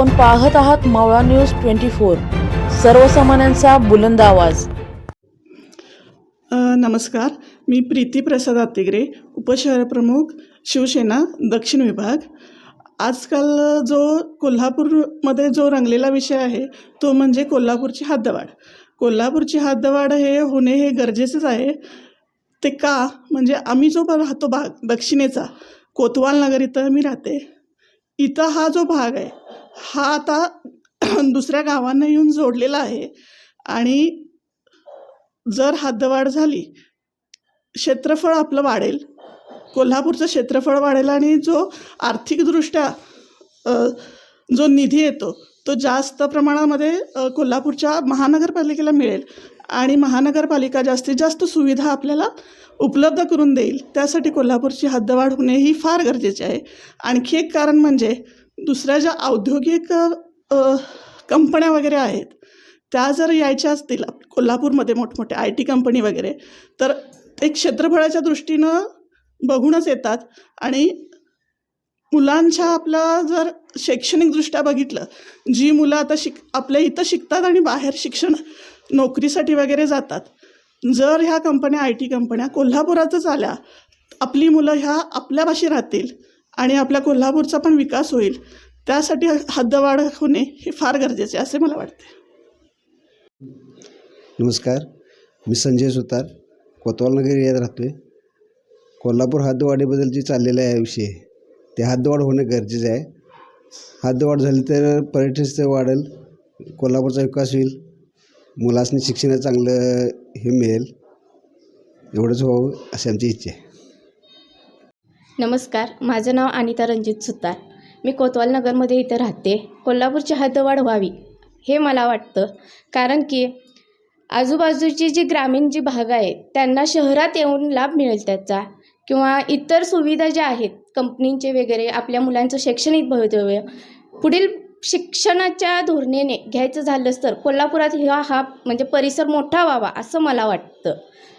आपण पाहत आहात मावळा न्यूज ट्वेंटी फोर. सर्वसामान्यांचा बुलंद आवाज. नमस्कार. मी प्रीती प्रसाद आत्तिग्रे उपशहरप्रमुख शिवसेना दक्षिण विभाग. आजकाल जो कोल्हापूरमध्ये जो रंगलेला विषय आहे तो म्हणजे कोल्हापूरची हातदवाड कोल्हापूरची हद्दवाढ हे होणे हे गरजेचंच आहे. ते का? म्हणजे आम्ही जो राहतो भाग दक्षिणेचा कोतवाल नगर इथं मी राहते. इथं हा जो भाग आहे हा आता दुसऱ्या गावांना येऊन जोडलेला आहे. आणि जर हद्दवाढ झाली क्षेत्रफळ आपलं वाढेल. कोल्हापूरचं क्षेत्रफळ वाढेल आणि जो आर्थिकदृष्ट्या जो निधी येतो तो जास्त प्रमाणामध्ये कोल्हापूरच्या महानगरपालिकेला मिळेल. आणि महानगरपालिका जास्तीत जास्त सुविधा आपल्याला उपलब्ध करून देईल. त्यासाठी कोल्हापूरची हद्दवाढ होणे ही फार गरजेचे आहे. आणखी एक कारण म्हणजे दुसऱ्या ज्या औद्योगिक कंपन्या वगैरे आहेत त्या जर यायच्या असतील आप- कोल्हापूरमध्ये मोठमोठ्या आय टी कंपनी वगैरे तर एक क्षेत्रफळाच्या दृष्टीनं बघूनच येतात. आणि मुलांच्या आपला जर शैक्षणिकदृष्ट्या बघितलं जी मुलं आता शिक आपल्या इथं शिकतात आणि बाहेर शिक्षण नोकरीसाठी वगैरे जातात जर ह्या कंपन्या आय टी कंपन्या कोल्हापुरातच आल्या आपली मुलं ह्या आपल्यापाशी राहतील आणि आपल्या कोल्हापूरचा पण विकास होईल. त्यासाठी हद्दवाढ होणे हे फार गरजेचे आहे असे मला वाटते. नमस्कार. मी संजय सुतार कोतवालनगर एरियात राहतो आहे कोल्हापूर हद्दवाढीबद्दल जे चाललेलं आहे विषय. ते हद्दवाढ होणं गरजेचं आहे. हद्दवाढ झाली तर पर्यटनस्थळ वाढेल कोल्हापूरचा विकास होईल. मुलासनी शिक्षणात चांगलं हे मिळेल. एवढंच व्हावं अशी आमची इच्छा आहे. नमस्कार माझं नाव अनिता रणजित सुतार. मी कोतवाल नगरमध्ये इथं राहते. कोल्हापूरची हद्दवाढ व्हावी हे मला वाटतं. कारण की आजूबाजूची जी ग्रामीण जी भाग आहे त्यांना शहरात येऊन लाभ मिळेल त्याचा. किंवा इतर सुविधा ज्या आहेत कंपनींचे वगैरे आपल्या मुलांचं शैक्षणिक भवितव्य पुढील शिक्षणाच्या धोरणेने घ्यायचं झालंच तर कोल्हापुरात हा हा म्हणजे परिसर मोठा व्हावा असं मला वाटतं.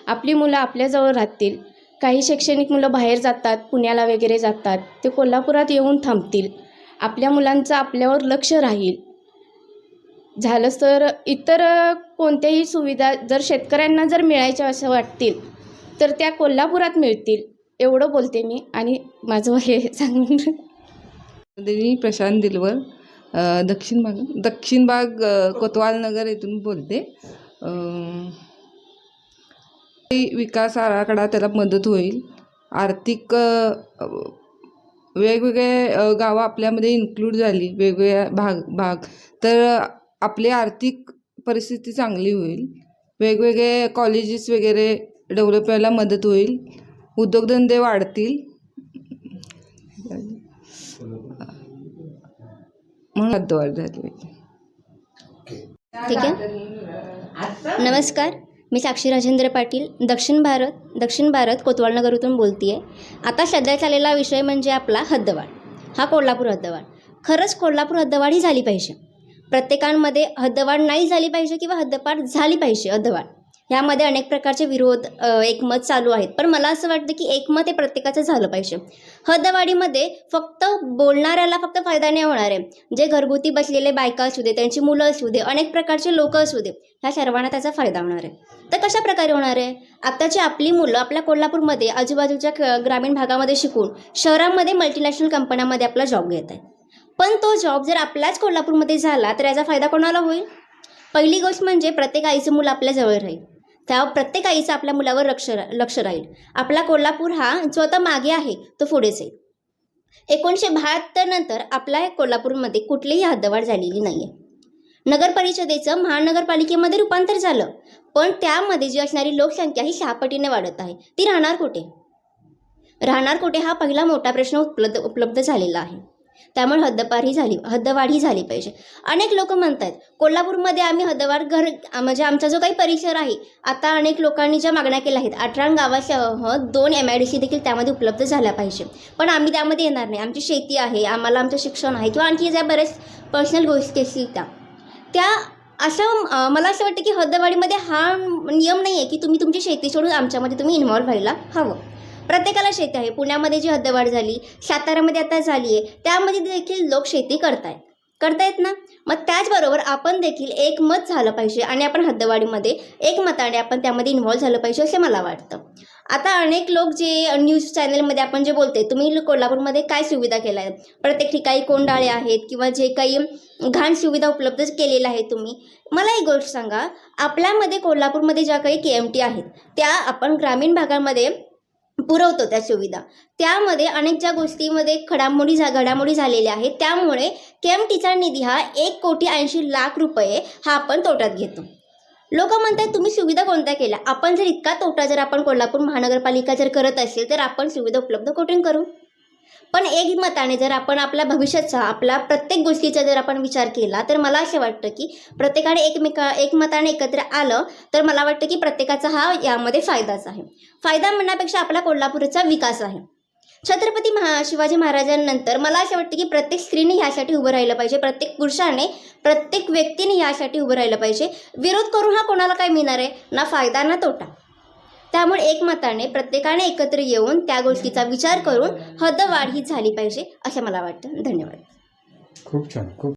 आपली मुलं आपल्याजवळ राहतील. काही शैक्षणिक मुलं बाहेर जातात पुण्याला वगैरे जातात ते कोल्हापुरात येऊन थांबतील. आपल्या मुलांचं आपल्यावर लक्ष राहील. झालंच तर इतर कोणत्याही सुविधा जर शेतकऱ्यांना जर मिळायच्या असं वाटतील तर त्या कोल्हापुरात मिळतील. एवढं बोलते मी आणि माझं हे सांगून. देवी प्रशांत दिलवर दक्षिण भाग दक्षिण भाग कोतवाल नगर येथून बोलते. विकास आराखडा त्याला मदत होईल. आर्थिक वेगवेगळे गावं आपल्यामध्ये इन्क्लूड झाली वेगवेगळ्या भाग भाग. तर आपली आर्थिक परिस्थिती चांगली होईल. वेगवेगळे कॉलेजेस वगैरे डेव्हलप व्हायला मदत होईल. उद्योगधंदे वाढतील. म्हणून ठीक आहे. नमस्कार. मी साक्षी राजेंद्र पाटील दक्षिण भारत दक्षिण भारत कोतवालनगरतून बोलते आहे आता सध्या चाललेला विषय म्हणजे आपला हद्दवाढ. हा कोल्हापूर हद्दवाढ. खरंच कोल्हापूर हद्दवाढ ही झाली पाहिजे. प्रत्येकांमध्ये हद्दवाढ नाही झाली पाहिजे किंवा हद्दपार झाली पाहिजे हद्दवाढ. ह्यामध्ये अनेक प्रकारचे विरोध एकमत चालू आहेत. पण मला असं वाटतं की एकमत हे प्रत्येकाचं झालं पाहिजे. हदवाडीमध्ये फक्त बोलणाऱ्याला फक्त फायदा नाही होणार आहे. जे घरगुती बसलेले बायका असू दे त्यांची मुलं असू दे अनेक प्रकारचे लोक असू दे ह्या सर्वांना त्याचा फायदा होणार आहे. तर कशा प्रकारे होणार आहे? आत्ताची आपली मुलं आपल्या कोल्हापूरमध्ये आजूबाजूच्या क- ग्रामीण भागामध्ये शिकून शहरामध्ये मल्टीनॅशनल कंपन्यांमध्ये आपला जॉब घेत आहे पण तो जॉब जर आपल्याच कोल्हापूरमध्ये झाला तर याचा फायदा कोणाला होईल? पहिली गोष्ट म्हणजे प्रत्येक आईचं मुलं आपल्या जवळ राहील. त्या प्रत्येक आईचं आपल्या मुलावर लक्ष रा लक्ष राहील. आपला कोल्हापूर हा जो आता मागे आहे तो पुढेच जाईल एकोणीसशे बहात्तर नंतर आपल्या कोल्हापूरमध्ये कुठलीही हद्दवाढ झालेली नाही आहे नगर परिषदेचं महानगरपालिकेमध्ये रूपांतर झालं. पण त्यामध्ये जी असणारी लोकसंख्या ही शहापटीने वाढत आहे. ती राहणार कुठे? राहणार कुठे हा पहिला मोठा प्रश्न उपलब्ध उपलब्ध झालेला आहे. त्यामुळे हद्दपार ही झाली हद्दवाढ ही झाली पाहिजे. अनेक लोक म्हणतात कोल्हापूरमध्ये आम्ही हद्दवाढ घर म्हणजे आमचा जो काही परिसर आहे आता अनेक लोकांनी ज्या मागण्या केल्या आहेत अठरा गावासह दोन एम आय डी सी देखील त्यामध्ये उपलब्ध झाल्या पाहिजे. पण आम्ही त्यामध्ये येणार नाही. आमची शेती आहे आम्हाला आमचं शिक्षण आहे किंवा आणखी ज्या बऱ्याच पर्सनल गोष्टी असतील त्या. त्या असं मला असं वाटतं की हद्दवाढीमध्ये हा नियम नाही आहे की तुम्ही तुमची शेती सोडून आमच्यामध्ये तुम्ही इन्व्हॉल्व्ह व्हायला हवं. प्रत्येकाला शेती आहे. पुण्यामध्ये जी हद्दवाढ झाली साताऱ्यामध्ये आता झाली आहे त्यामध्ये देखील लोक शेती करत आहेत करता येत ना? मग त्याचबरोबर आपण देखील एक मत झालं पाहिजे आणि आपण हद्दवाढीमध्ये एक मताने आपण त्यामध्ये इन्व्हॉल्व्ह झालं पाहिजे असे मला वाटतं. आता अनेक लोक जे न्यूज चॅनलमध्ये आपण जे बोलते तुम्ही कोल्हापूरमध्ये काय सुविधा केल्या आहेत? प्रत्येक ठिकाणी कोंडाळे आहेत किंवा जे काही घाण सुविधा उपलब्ध केलेल्या आहे तुम्ही. मला एक गोष्ट सांगा आपल्यामध्ये कोल्हापूरमध्ये ज्या काही के एम टी आहेत त्या आपण ग्रामीण भागामध्ये पुरवतो त्या सुविधा. त्यामध्ये अनेक ज्या गोष्टीमध्ये खडामोडी झा घडामोडी झालेल्या आहेत त्यामुळे के एम टीचा निधी हा एक कोटी ऐंशी लाख रुपये हा आपण तोट्यात घेतो. लोक म्हणतात तुम्ही सुविधा कोणत्या केल्या? आपण जर इतका तोटा जर आपण कोल्हापूर महानगरपालिका जर करत असेल तर आपण सुविधा उपलब्ध कुठून करू? पण एक मताने जर आपण आपल्या भविष्याचा आपल्या प्रत्येक गोष्टीचा जर आपण विचार केला तर मला असं वाटतं की प्रत्येकाने एकमेका एकमताने एकत्र आलं तर मला वाटतं की प्रत्येकाचा हा यामध्ये फायदाच आहे. फायदा म्हणण्यापेक्षा आपला कोल्हापूरचा विकास आहे. छत्रपती महा शिवाजी महाराजांनंतर मला असं वाटतं की प्रत्येक स्त्रीने ह्यासाठी उभं राहिलं पाहिजे प्रत्येक पुरुषाने प्रत्येक व्यक्तीने ह्यासाठी उभं राहिलं पाहिजे. विरोध करून हा कोणाला काय मिळणार आहे? ना फायदा ना तोटा. त्यामुळे एकमताने प्रत्येकाने एकत्र येऊन त्या गोष्टीचा विचार करून हद्दवाढ ही झाली पाहिजे असं मला वाटतं. धन्यवाद. खूप छान खूप